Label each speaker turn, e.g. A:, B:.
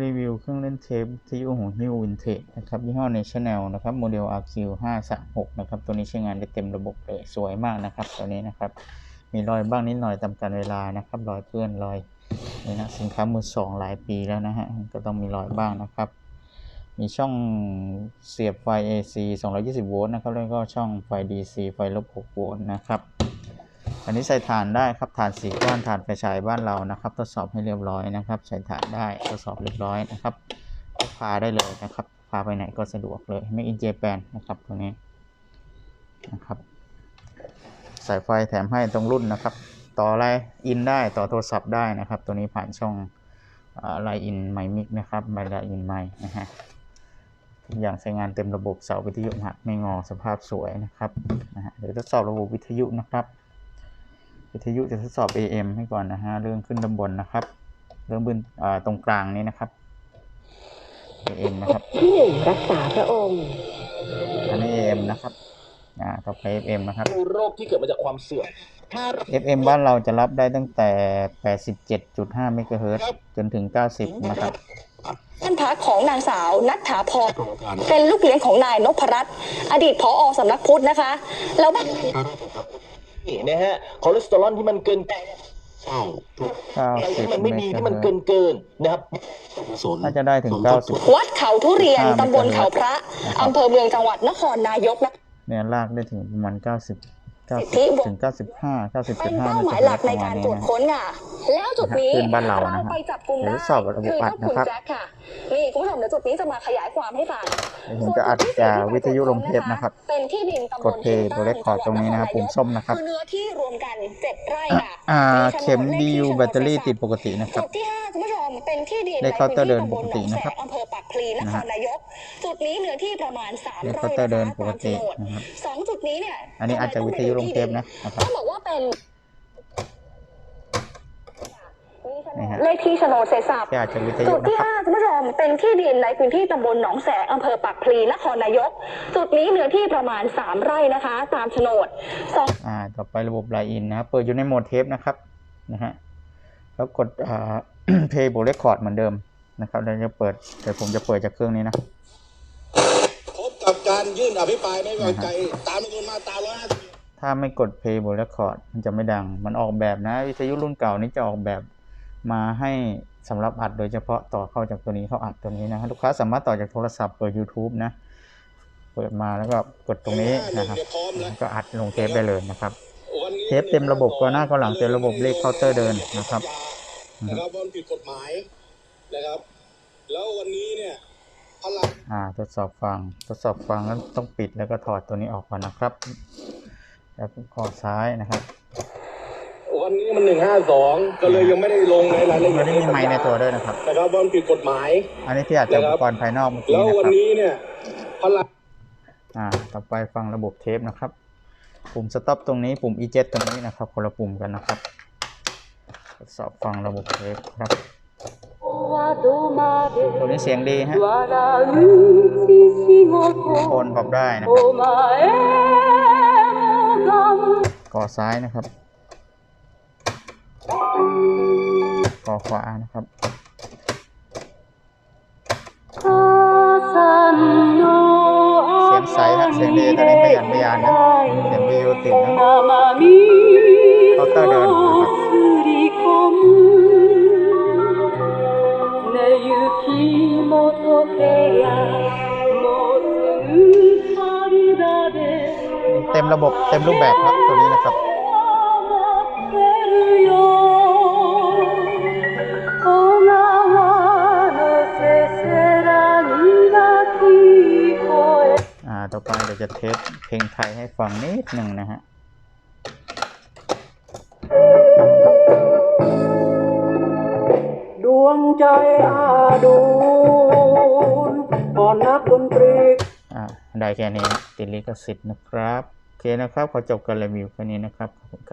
A: รีวิวเครื่องเล่นเทปที่ยูของฮิววินเทจนะครับยี่ห้อ National นะครับโมเดล RQ 536นะครับตัวนี้ใช้งานได้เต็มระบบเลยสวยมากนะครับตัวนี้นะครับ มีรอยบ้างนิดหน่อยตามกาลเวลานะครับรอยเปื้อนรอยนี่นะสินค้ามือสองหลายปีแล้วนะฮะก็ต้องมีรอยบ้างนะครับ มีช่องเสียบไฟ AC 220 โวลต์นะครับแล้วก็ช่องไฟ DC ไฟลบ6โวลต์นะครับ อันนี้ใส่ถ่านได้ครับถ่านสีก้อนถ่านไฟฉายบ้านเรานะครับ ทดสอบให้เรียบร้อยนะครับ ใส่ถ่านได้ทดสอบเรียบร้อยนะครับพาได้เลยนะครับ พาไปไหนก็สะดวกเลยไม่อินเจแปนนะครับตัวนี้นะครับสายไฟแถมให้ตรงรุ่นนะครับ ต่อไลน์อินได้ต่อโทรศัพท์ได้นะครับ ตัวนี้ผ่านช่องไลน์อินไมมิกนะครับไลน์อินไมนะฮะทุกอย่างใช้งานเต็มระบบเสาวิทยุหักไม่งอสภาพสวยนะครับนะฮะเดี๋ยวทดสอบระบบวิทยุนะครับ วิทยุจะทดสอบ AM ให้ก่อนนะฮะ เรื่องขึ้นด้านบนนะครับ เรื่องบนอ่าตรงกลางนี้นะครับ AM นะครับ
B: ที่หนึ่งรักษาพระองค์
A: อันนี้ AM นะครับอ่าต่อไป FM นะครับ
C: ดูโรคที่เกิดมาจากความเสื่อมถ้า
A: FM บ้านเราจะรับได้ตั้งแต่ 87.5เมกะเฮิรตซ์จนถึง 90 นะครับ
B: ท่านพักของนางสาวนัทถาพร
C: โครงการ
B: เป็นลูกเลี้ยงของนายนพรัตน์อดีตผอสำนักพุทธนะคะ แล้วบ้าน
C: นี่นะฮะคอเลสเตอรอลที่มันเกินไปใช่ถูกอะไรที่มัน
A: 90
C: ไม่
A: เม
C: ดี
A: กะ
C: ที่
A: เฮิ
C: มัน
A: รต
C: เกิน
A: ซ์
C: เกินๆนะครับ
A: น่าจะได้ถึง90
B: วัดเขาทุเรียน
A: อ่า
B: ตำบลเขาพระ
A: นะครับ
B: อำเภอเมืองจังหวัดนครนายกนะ
A: เนี่ยลากได้ถึงประมาณ90
B: สิ ทธิบ
A: 90ถึง 95
B: เป็น
A: 90.5
B: เป้า
A: เม
B: หมากะย
A: เฮิ
B: ห
A: ร
B: ลั
A: ต
B: ก
A: ซ์ป
B: ใน
A: ระมา
B: การ
A: ณนี้
B: ตรวจ
A: นะ
B: ค้นค่ะ แล้วจุดนี้
A: ขึ้นบ้านเรานะฮะ
B: ไปจับกลุ่ม
A: เดี๋ยว
B: ได้
A: ทดสอบระบบ
B: คือ
A: อั
B: เจ้า
A: ด
B: คุณ
A: นะครับ
B: แจ็คค่ะ นี่คุณผู้ชมเดี๋ยวจุดนี้จะมาขยายความให้ฟัง
A: เดี๋ยวผมจะอัดจากวิทยุลงเทปนะครับ
B: เป็นที่ดินตำบล
A: กดเพลย์ตัวเลขคอร์ดตรงนี้นะครับปุ่มส้มนะครับ
B: คือเนื้อที่รวมกันเจ็ดไร่ค่ะ
A: อ่า
B: โฉนด
A: เข็ม
B: ลขที่
A: DU
B: โฉนด
A: แบตเตอรี่ติดปกตินะค
B: จุ
A: รับ
B: ดที่ห้าคุณผู้ชมเป็นที่ดิน
A: เลขเคาน์เตอร์เดินปกติ
B: ในะ
A: ครับ
B: พื้นที่ตำบลหนองแสงอำเภอปาก พลีนครนายก จุดนี้เนื้อที่ประมาณสาม
A: เลข
B: ไร่
A: เคาน์เตอร์เดิน
B: นะคะ
A: ปกติ
B: ตามโฉนด
A: นะครับ
B: สองจุดนี้เนี่ย
A: อันนี้อาจจะวิทยุลงเทปนะนะครับ
B: ต้องบอกว่าเป็น
A: นี่ฮะ
B: เลขที่โฉนดเสร็จสับ
A: ที่อาจจะวิท
B: จุ
A: ยุ
B: ด
A: นะ
B: ที่
A: ครับ
B: ห้าคุณผู้ชมเป็นที่ดินในพื้นที่ตำบลหนองแสงอำเภอปากพลีนครนายก จุดนี้เนื้อที่ประมาณสามไร่นะคะ ตามโฉนดสอง
A: อ่าต่อไประบบไลน์อินนะครับเปิดอยู่ในโหมดเทปนะครับนะฮะแล้วกดอ่าเพย์บวกเรคคอร์ดเหมือนเดิม นะครับแล้วจะเปิดเดี๋ยวผมจะเปิดจากเครื่องนี้นะ
D: พบกับการยื่นอภิปรายไม่ไว้วางใจตามรัฐธรรมนูญมาตรา150
A: ถ้าไม่กด play บน record มันจะไม่ดัง มันออกแบบนะ วิทยุรุ่นเก่านี้จะออกแบบมาให้สำหรับอัดโดยเฉพาะต่อเข้าจากตัวนี้เข้าอัดตัวนี้นะลูกค้าสามารถต่อจากโทรศัพท์เปิด YouTube นะ เปิดมาแล้วก็กดตรงนี้นะครับแล้วก็อัดลงเทปได้เลยนะครับ
D: วันนี้
A: เทปเต็มระบบก็หน้าก็หลังเต็มระบบเลขเคาน์เตอร์เดินนะครับ
D: นะครับว่ามันผิดกฎหมาย นะครับ แล้ววันนี้เนี่ยพลัง
A: อ่าทดสอบฟังทดสอบฟังแล้วต้องปิดแล้วก็ถอดตัวนี้ออกก่อนนะครับแล้วก็คอซ้ายนะครับ
D: วันนี้มันหนึ่งห้าสองก็เลยยังไม่ได้ลงในรายละเอี
A: ตั
D: ยวด
A: นี้มีไมค์ในตัวด้วยนะครับ
D: นะครับว่ามันผิดกฎหมาย
A: อันนี้ที่อาจจะอุปกรณ์ภายนอกเมื่อกี้
D: แล้ว
A: นะ
D: วัน
A: ครับ
D: นี้เนี่ยพลัง
A: อ่าต่อไปฟังระบบเทปนะครับ ปุ่มสต็อปตรงนี้ปุ่ม eject ตรงนี้นะครับคนละปุ่มกันนะครับทดสอบฟังระบบเทปครับ ตัวนี้เสียงดีฮะโทนปรับได้นะครับก่อซ้ายนะครับก่อขวานะครับเสียงใสฮะเสียงดีตอนนี้ไม่หยันไม่ยานนะเสียงวิวติดนะเคาน์เตอร์เดิน มระบบเต็มรูปแบบครับตัวนี้นะครับอ่าต่อไปเดี๋ยวจะเทสเพลงไทยให้ฟังนิดหนึ่งนะฮะ
E: ดวงใจอาดูนอ่อนนักดนตรี
A: อ่าได้แค่นี้นะติดลิขสิทธิ์นะครับโอ เคนะครับ ขอจบการรีวิวแค่นี้นะครับขอบคุณครับ